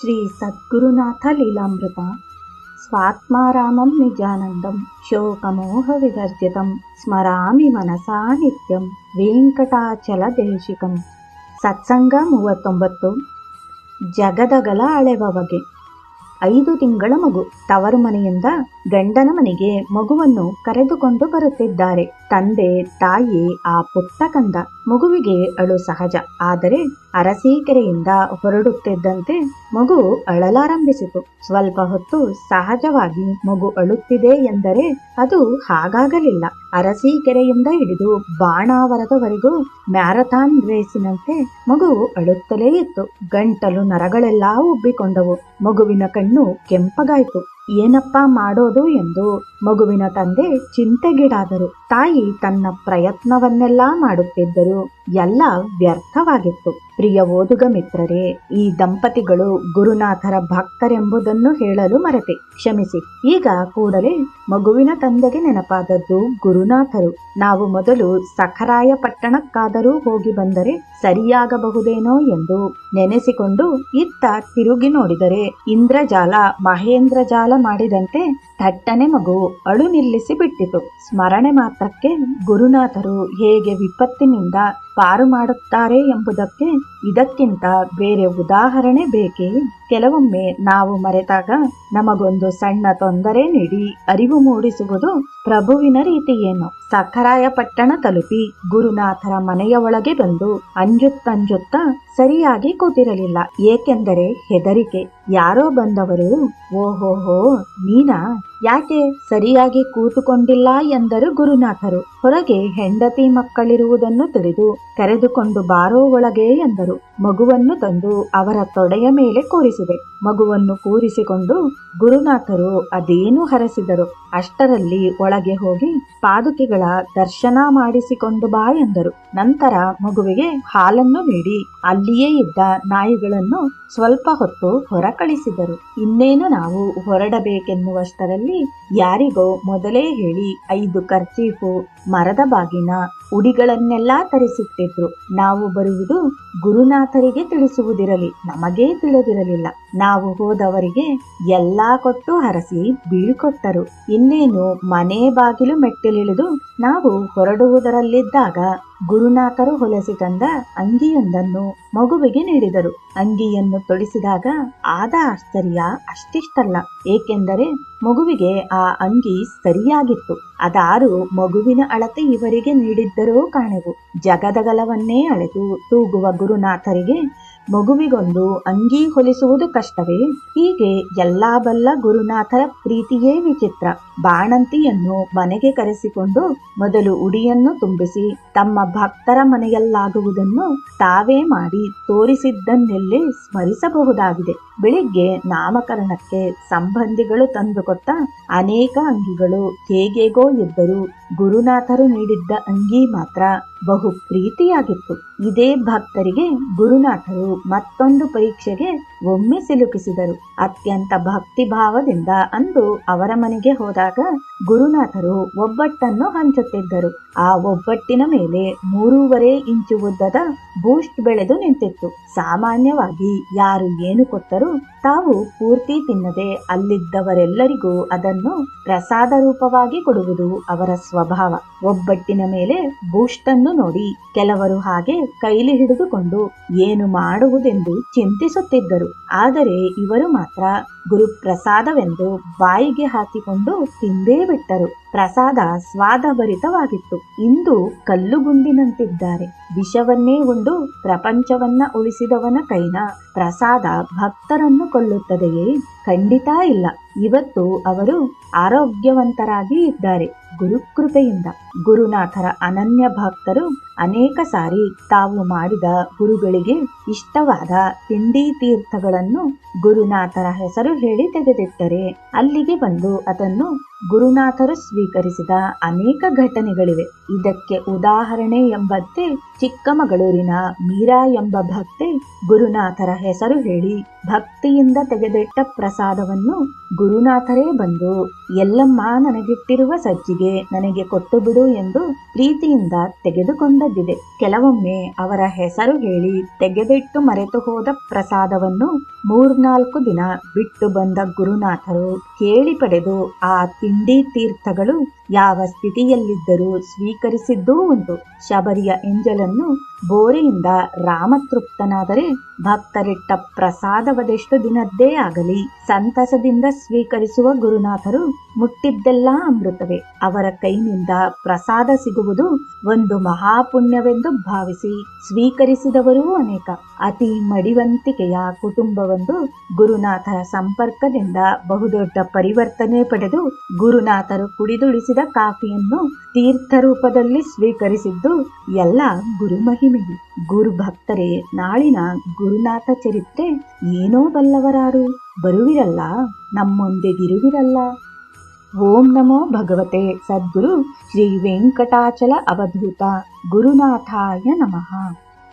ಶ್ರೀ ಸದ್ಗುರುನಾಥ ಲೀಲಾಮೃತ. ಸ್ವಾತ್ಮಾರಾಮಂ ನಿಜಾನಂದಂ, ಶೋಕಮೋಹ ವಿವರ್ಜಿತಂ ಸ್ಮರಾಮಿ ಮನಸಾ ನಿತ್ಯಂ, ವೆಂಕಟಾಚಲ ದೇಶಿಕಂ. ಸತ್ಸಂಗ ಮೂವತ್ತೊಂಬತ್ತು. ಜಗದಗಲ ಅಳೆವವಗೆ ಐದು ತಿಂಗಳ ಮಗು ತವರು ಮನೆಯಿಂದ ಗಂಡನ ಮನೆಗೆ ಮಗುವನ್ನು ಕರೆದುಕೊಂಡು ಬರುತ್ತಿದ್ದಾರೆ. ತಂದೆ, ತಾಯಿ ಆ ಪುಟ್ಟ ಕಂದ ಮಗುವಿಗೆ ಅಳು ಸಹಜ. ಆದರೆ ಅರಸೀಕೆರೆಯಿಂದ ಹೊರಡುತ್ತಿದ್ದಂತೆ ಮಗು ಅಳಲಾರಂಭಿಸಿತು. ಸ್ವಲ್ಪ ಹೊತ್ತು ಸಹಜವಾಗಿ ಮಗು ಅಳುತ್ತಿದೆ ಎಂದರೆ ಅದು ಹಾಗಾಗಲಿಲ್ಲ. ಅರಸೀಕೆರೆಯಿಂದ ಹಿಡಿದು ಬಾಣಾವರದವರೆಗೂ ಮ್ಯಾರಥಾನ್ ರೇಸಿನಂತೆ ಮಗು ಅಳುತ್ತಲೇ ಇತ್ತು. ಗಂಟಲು ನರಗಳೆಲ್ಲ ಉಬ್ಬಿಕೊಂಡವು. ಮಗುವಿನ ಕಣ್ಣು ಕೆಂಪಗಾಯಿತು. ಏನಪ್ಪಾ ಮಾಡೋದು ಎಂದು ಮಗುವಿನ ತಂದೆ ಚಿಂತೆಗೀಡಾದರು. ತಾಯಿ ತನ್ನ ಪ್ರಯತ್ನವನ್ನೆಲ್ಲಾ ಮಾಡುತ್ತಿದ್ದರು. ಎಲ್ಲ ವ್ಯರ್ಥವಾಗಿತ್ತು. ಪ್ರಿಯ ಓದುಗ ಮಿತ್ರರೇ ಈ ದಂಪತಿಗಳು ಗುರುನಾಥರ ಭಕ್ತರೆಂಬುದನ್ನು ಹೇಳಲು ಮರೆತೆ. ಕ್ಷಮಿಸಿ. ಈಗ ಕೂಡಲೇ ಮಗುವಿನ ತಂದೆಗೆ ನೆನಪಾದದ್ದು ಗುರುನಾಥರು. ನಾವು ಮೊದಲು ಸಖರಾಯ ಪಟ್ಟಣಕ್ಕಾದರೂ ಹೋಗಿ ಬಂದರೆ ಸರಿಯಾಗಬಹುದೇನೋ ಎಂದು ನೆನೆಸಿಕೊಂಡು ಇತ್ತ ತಿರುಗಿ ನೋಡಿದರೆ ಇಂದ್ರಜಾಲ ಮಹೇಂದ್ರ ಜಾಲ ಮಾಡಿದಂತೆ ಥಟ್ಟನೆ ಮಗು ಅಳು ನಿಲ್ಲಿಸಿ ಬಿಟ್ಟಿತು. ಸ್ಮರಣೆ ಮಾತ್ರಕ್ಕೆ ಗುರುನಾಥರು ಹೇಗೆ ವಿಪತ್ತಿನಿಂದ ಪಾರು ಮಾಡುತ್ತಾರೆ ಎಂಬುದಕ್ಕೆ ಇದಕ್ಕಿಂತ ಬೇರೆ ಉದಾಹರಣೆ ಬೇಕೇ? ಕೆಲವೊಮ್ಮೆ ನಾವು ಮರೆತಾಗ ನಮಗೊಂದು ಸಣ್ಣ ತೊಂದರೆ ನೀಡಿ, ಅರಿವು ಮೂಡಿಸುವುದು ಪ್ರಭುವಿನ ರೀತಿ ಏನು ಸಖರಾಯ ಪಟ್ಟಣ ತಲುಪಿ ಗುರುನಾಥರ ಮನೆಯ ಒಳಗೆ ಬಂದು ಅಂಜುತ್ತಂಜುತ್ತಾ ಸರಿಯಾಗಿ ಕೂತಿರಲಿಲ್ಲ. ಏಕೆಂದರೆ ಹೆದರಿಕೆ. ಯಾರೋ ಬಂದವರು, ಓಹೋಹೋ, ನೀನಾ? ಯಾಕೆ ಸರಿಯಾಗಿ ಕೂತುಕೊಂಡಿಲ್ಲ ಎಂದರು ಗುರುನಾಥರು. ಹೊರಗೆ ಹೆಂಡತಿ ಮಕ್ಕಳಿರುವುದನ್ನು ತಿಳಿದು ಕರೆದುಕೊಂಡು ಬಾರೋ ಒಳಗೆ ಎಂದರು. ಮಗುವನ್ನು ತಂದು ಅವರ ತೊಡೆಯ ಮೇಲೆ ಕೂರಿಸಿದೆ. ಮಗುವನ್ನು ಕೂರಿಸಿಕೊಂಡು ಗುರುನಾಥರು ಅದೇನು ಹರಸಿದರು. ಅಷ್ಟರಲ್ಲಿ ಒಳಗೆ ಹೋಗಿ ಪಾದುಕೆಗಳ ದರ್ಶನ ಮಾಡಿಸಿಕೊಂಡು ಬಾ ಎಂದರು. ನಂತರ ಮಗುವಿಗೆ ಹಾಲನ್ನು ನೀಡಿ ಅಲ್ಲಿಯೇ ಇದ್ದ ನಾಯಿಗಳನ್ನು ಸ್ವಲ್ಪ ಹೊತ್ತು ಹೊರ ಕಳಿಸಿದರು ಇನ್ನೇನು ನಾವು ಹೊರಡಬೇಕೆನ್ನುವಷ್ಟರಲ್ಲಿ ಯಾರಿಗೋ ಮೊದಲೇ ಹೇಳಿ ಐದು ಕರ್ಚೀಫು ಮರದ ಬಾಗಿನ ಉಡಿಗಳನ್ನೆಲ್ಲ ತರಿಸಿಟ್ಟಿದ್ರು ನಾವು ಬರುವುದು ಗುರುನಾಥರಿಗೆ ತಿಳಿಸುವುದಿರಲಿ, ನಮಗೇ ತಿಳಿದಿರಲಿಲ್ಲ. ನಾವು ಹೋದವರಿಗೆ ಎಲ್ಲಾ ಕೊಟ್ಟು ಹರಸಿ ಬೀಳ್ಕೊಟ್ಟರು. ಇನ್ನೇನು ಮನೆ ಬಾಗಿಲು ಮೆಟ್ಟಿಲಿಳಿದು ನಾವು ಹೊರಡುವುದರಲ್ಲಿದ್ದಾಗ ಗುರುನಾಥರು ಹೊಲಸಿ ತಂದ ಅಂಗಿಯೊಂದನ್ನು ಮಗುವಿಗೆ ನೀಡಿದರು. ಅಂಗಿಯನ್ನು ತೊಡಿಸಿದಾಗ ಆದ ಆಶ್ಚರ್ಯ ಅಷ್ಟಿಷ್ಟಲ್ಲ. ಏಕೆಂದರೆ ಮಗುವಿಗೆ ಆ ಅಂಗಿ ಸರಿಯಾಗಿತ್ತು. ಅದಾರು ಮಗುವಿನ ಅಳತೆ ಇವರಿಗೆ ನೀಡಿದ್ದರೂ ಕಾಣೆವು. ಜಗದಗಲವನ್ನೇ ಅಳೆದು ತೂಗುವ ಗುರುನಾಥರಿಗೆ ಮಗುವಿಗೊಂದು ಅಂಗಿ ಹೊಲಿಸುವುದು ಕಷ್ಟವೇ? ಹೀಗೆ ಎಲ್ಲಾ ಬಲ್ಲ ಗುರುನಾಥರ ಪ್ರೀತಿಯೇ ವಿಚಿತ್ರ. ಬಾಣಂತಿಯನ್ನು ಮನೆಗೆ ಕರೆಸಿಕೊಂಡು ಮೊದಲು ಉಡಿಯನ್ನು ತುಂಬಿಸಿ, ತಮ್ಮ ಭಕ್ತರ ಮನೆಯಲ್ಲಾಗುವುದನ್ನು ತಾವೇ ಮಾಡಿ ತೋರಿಸಿದ್ದನ್ನೆಲ್ಲಿ ಸ್ಮರಿಸಬಹುದಾಗಿದೆ. ಬೆಳಿಗ್ಗೆ ನಾಮಕರಣಕ್ಕೆ ಸಂಬಂಧಿಗಳು ತಂದುಕೊಟ್ಟ ಅನೇಕ ಅಂಗಿಗಳು ಹೇಗೇಗೋ ಇದ್ದರೂ ಗುರುನಾಥರು ನೀಡಿದ್ದ ಅಂಗಿ ಮಾತ್ರ ಬಹು ಪ್ರೀತಿಯಾಗಿತ್ತು ಇದೇ ಭಕ್ತರಿಗೆ ಗುರುನಾಥರು ಮತ್ತೊಂದು ಪರೀಕ್ಷೆಗೆ ಒಮ್ಮೆ ಸಿಲುಕಿಸಿದರು. ಅತ್ಯಂತ ಭಕ್ತಿ ಭಾವದಿಂದ ಅಂದು ಅವರ ಮನೆಗೆ ಹೋದಾಗ ಗುರುನಾಥರು ಒಬ್ಬಟ್ಟನ್ನು ಹಂಚುತ್ತಿದ್ದರು. ಆ ಒಬ್ಬಟ್ಟಿನ ಮೇಲೆ ಮೂರೂವರೆ ಇಂಚು ಉದ್ದದ ಬೂಸ್ಟ್ ಬೆಳೆದು ನಿಂತಿತ್ತು. ಸಾಮಾನ್ಯವಾಗಿ ಯಾರು ಏನು ಕೊಟ್ಟರೂ ತಾವು ಪೂರ್ತಿ ತಿನ್ನದೆ ಅಲ್ಲಿದ್ದವರೆಲ್ಲರಿಗೂ ಅದನ್ನು ಪ್ರಸಾದ ರೂಪವಾಗಿ ಕೊಡುವುದು ಅವರ ಸ್ವಭಾವ. ಒಬ್ಬಟ್ಟಿನ ಮೇಲೆ ಬೂಸ್ಟ್ ಅನ್ನು ನೋಡಿ ಕೆಲವರು ಹಾಗೆ ಕೈಲಿ ಹಿಡಿದುಕೊಂಡು ಏನು ಮಾಡುವುದೆಂದು ಚಿಂತಿಸುತ್ತಿದ್ದರು. ಆದರೆ ಇವರು ಮಾತ್ರ ಗುರುಪ್ರಸಾದವೆಂದು ಬಾಯಿಗೆ ಹಾಕಿಕೊಂಡು ತಿಂದೇ ಬಿಟ್ಟರು. ಪ್ರಸಾದ ಸ್ವಾದಭರಿತವಾಗಿತ್ತು. ಇಂದು ಕಲ್ಲುಗುಂಡಿನಂತಿದ್ದಾರೆ. ವಿಷವನ್ನೇ ಉಂಡು ಪ್ರಪಂಚವನ್ನ ಉಳಿಸಿದವನ ಕೈನ ಪ್ರಸಾದ ಭಕ್ತರನ್ನು ಕೊಲ್ಲುತ್ತದೆಯೇ? ಖಂಡಿತ ಇಲ್ಲ. ಇವತ್ತು ಅವರು ಆರೋಗ್ಯವಂತರಾಗಿ ಇದ್ದಾರೆ. ಗುರುಕೃಪೆಯಿಂದ ಗುರುನಾಥರ ಅನನ್ಯ ಭಕ್ತರು ಅನೇಕ ಸಾರಿ ತಾವು ಮಾಡಿದ ಗುರುಗಳಿಗೆ ಇಷ್ಟವಾದ ತಿಂಡಿ ತೀರ್ಥಗಳನ್ನು ಗುರುನಾಥರ ಹೆಸರು ಹೇಳಿ ತೆಗೆದಿಟ್ಟರೆ ಅಲ್ಲಿಗೆ ಬಂದು ಅದನ್ನು ಗುರುನಾಥರು ಸ್ವೀಕರಿಸಿದ ಅನೇಕ ಘಟನೆಗಳಿವೆ. ಇದಕ್ಕೆ ಉದಾಹರಣೆ ಎಂಬಂತೆ ಚಿಕ್ಕಮಗಳೂರಿನ ಮೀರಾ ಎಂಬ ಭಕ್ತೆ ಗುರುನಾಥರ ಹೆಸರು ಹೇಳಿ ಭಕ್ತಿಯಿಂದ ತೆಗೆದಿಟ್ಟ ಪ್ರಸಾದವನ್ನು ಗುರುನಾಥರೇ ಬಂದು, ಎಲ್ಲಮ್ಮ, ನನಗಿಟ್ಟಿರುವ ಸಜ್ಜಿಗೆ ನನಗೆ ಕೊಟ್ಟು ಬಿಡು ಎಂದು ಪ್ರೀತಿಯಿಂದ ತೆಗೆದುಕೊಂಡದ್ದಿದೆ. ಕೆಲವೊಮ್ಮೆ ಅವರ ಹೆಸರು ಹೇಳಿ ತೆಗೆದಿಟ್ಟು ಮರೆತು ಹೋದ ಪ್ರಸಾದವನ್ನು ಮೂರ್ನಾಲ್ಕು ಮೂರ್ನಾಲ್ಕು ದಿನ ಬಿಟ್ಟು ಬಂದ ಗುರುನಾಥರು ಕೇಳಿ ಪಡೆದು ಆ ತಿಂಡಿ ತೀರ್ಥಗಳು ಯಾವ ಸ್ಥಿತಿಯಲ್ಲಿದ್ದರೂ ಸ್ವೀಕರಿಸಿದ್ದೂ ಉಂಟು. ಶಬರಿಯ ಎಂಜಲನ್ನು ಬೋರೆಯಿಂದ ರಾಮತೃಪ್ತನಾದರೆ ಭಕ್ತರಿಟ್ಟ ಪ್ರಸಾದವದೆಷ್ಟು ದಿನದ್ದೇ ಆಗಲಿ. ಸಂತಸದಿಂದ ಸ್ವೀಕರಿಸುವ ಗುರುನಾಥರು ಮುಟ್ಟಿದ್ದೆಲ್ಲ ಅಮೃತವೇ. ಅವರ ಕೈನಿಂದ ಪ್ರಸಾದ ಸಿಗುವುದು ಒಂದು ಮಹಾಪುಣ್ಯವೆಂದು ಭಾವಿಸಿ ಸ್ವೀಕರಿಸಿದವರೂ ಅನೇಕ. ಅತಿ ಮಡಿವಂತಿಕೆಯ ಕುಟುಂಬವೊಂದು ಗುರುನಾಥರ ಸಂಪರ್ಕದಿಂದ ಬಹುದೊಡ್ಡ ಪರಿವರ್ತನೆ ಪಡೆದು ಗುರುನಾಥರು ಕುಡಿದುಳಿಸಿದ ಕಾಫಿಯನ್ನು ತೀರ್ಥ ರೂಪದಲ್ಲಿ ಸ್ವೀಕರಿಸಿದ್ದು ಎಲ್ಲ ಗುರುಮಹಿಮೆಯು ಗುರು ಭಕ್ತರೇ, ನಾಳಿನ ಗುರುನಾಥ ಚರಿತ್ರೆ ಏನೋ ಬಲ್ಲವರಾರು. ಬರುವಿರಲ್ಲ ನಮ್ಮೊಂದಿಗಿರುವಿರಲ್ಲ ಓಂ ನಮೋ ಭಗವತೆ, ಸದ್ಗುರು ಶ್ರೀ ವೆಂಕಟಾಚಲ ಅವಧೂತ. ಗುರುನಾಥಾಯ ನಮಃ.